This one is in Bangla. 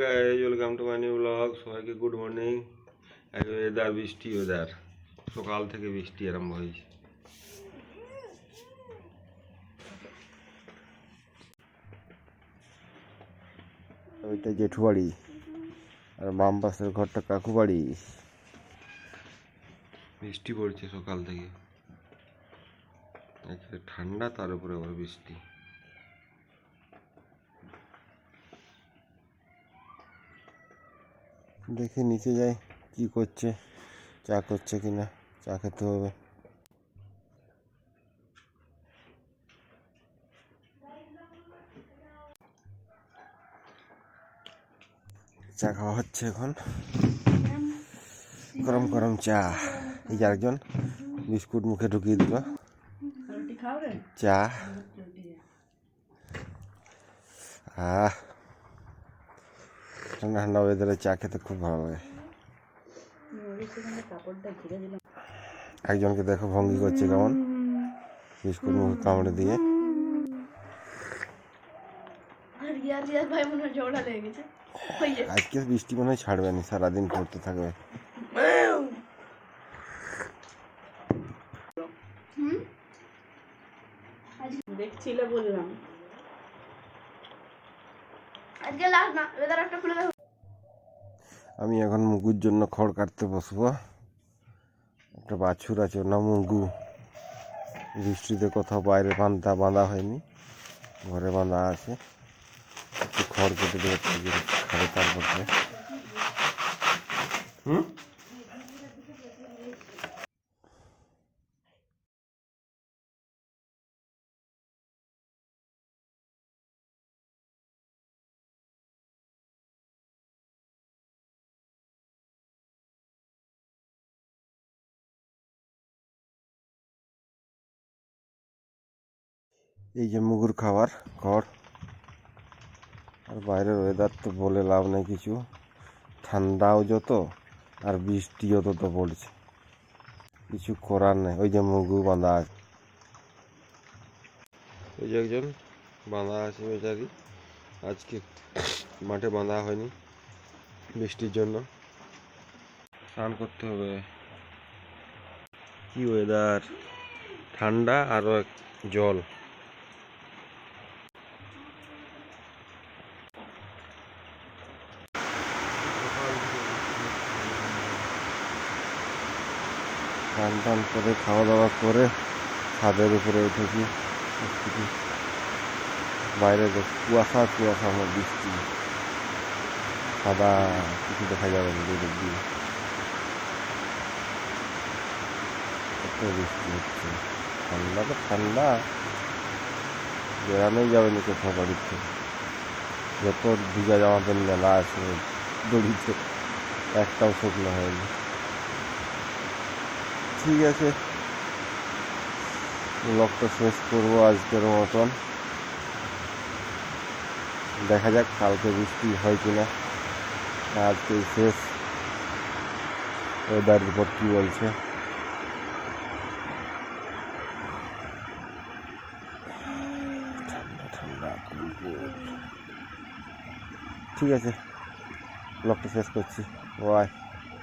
Guys welcome to my new blog সবাইকে গুড মর্নিং ওয়েদার বৃষ্টি ওয়েদার সকাল থেকে বৃষ্টি আরম্ভ হয়েছে। ওইটা জেঠু বাড়ি আর বাম পাশের ঘরটা কাকু বাড়ি বৃষ্টি পড়ছে সকাল থেকে। ঠান্ডা তার উপরে আবার বৃষ্টি। দেখি নিচে যাই কি করছে চা করছে কিনা চা খেতে হবে। চা খাওয়া হচ্ছে এখন। গরম গরম চা। এই যে একজন বিস্কুট মুখে ঢুকিয়ে দিল। চা। আহ। ঠান্ডা ঠান্ডা ওয়েদারে চা খেতে খুব ভালো লাগে। একজনকে দেখো ভঙ্গি করছে কেমন। বিস্কুট মুখে কামড়ে দিয়ে। আজকে বৃষ্টি মনে হয় ছাড়বে না, সারাদিন পড়তে থাকবে। দেখছিল বললাম। আজকে লাস্ট না ওয়েদার একটা খুলে দেখো। আমি এখন মুগুর জন্য খড় কাটতে বসবো। একটা বাছুর আছে নাম মুগু। বৃষ্টিতে কোথাও বাইরে বাঁধা বাঁধা হয়নি। ঘরে বাঁধা আছে। একটু খড় কেটে দেবে খাবে তারপরে হুম? এই যে মুগুর খাবার খড় আর বাইরের ওয়েদার তো বলে লাভ নেই কিছু। ঠান্ডাও যত, আর বৃষ্টিও তত পড়ছে। কিছু করার নেই। ওই যে মুগু বাঁধা আছে। ওই যে একজন বাঁধা আছে বেচারি। আজকে মাঠে বাঁধা হয়নি বৃষ্টির জন্য। স্নান করতে হবে। কি ওয়েদার ঠান্ডা আরও জল। স্নান টান করে খাওয়া দাওয়া করে ছাদের উপরে উঠেছি। বাইরে কুয়াশা কুয়াশা, আমার বৃষ্টি। সাদা কিছু দেখা যাবে না দূরের দিয়ে। এত বৃষ্টি হচ্ছে। ঠান্ডা তো ঠান্ডা। বেড়ানোই যাবে না কোথাও বাড়িতে। যত ভিজা জামা প্যান্ট মেলা আছে, দড়িতে, একটাও শুকনো হয়নি। ঠিক আছে। ব্লগটা শেষ করব আজকের মতন। দেখা যাক কালকে বৃষ্টি হয় কিনা। আজকে শেষ ওয়েদার রিপোর্ট কী বলছে। ঠিক আছে। ব্লগটা শেষ করছি। বাই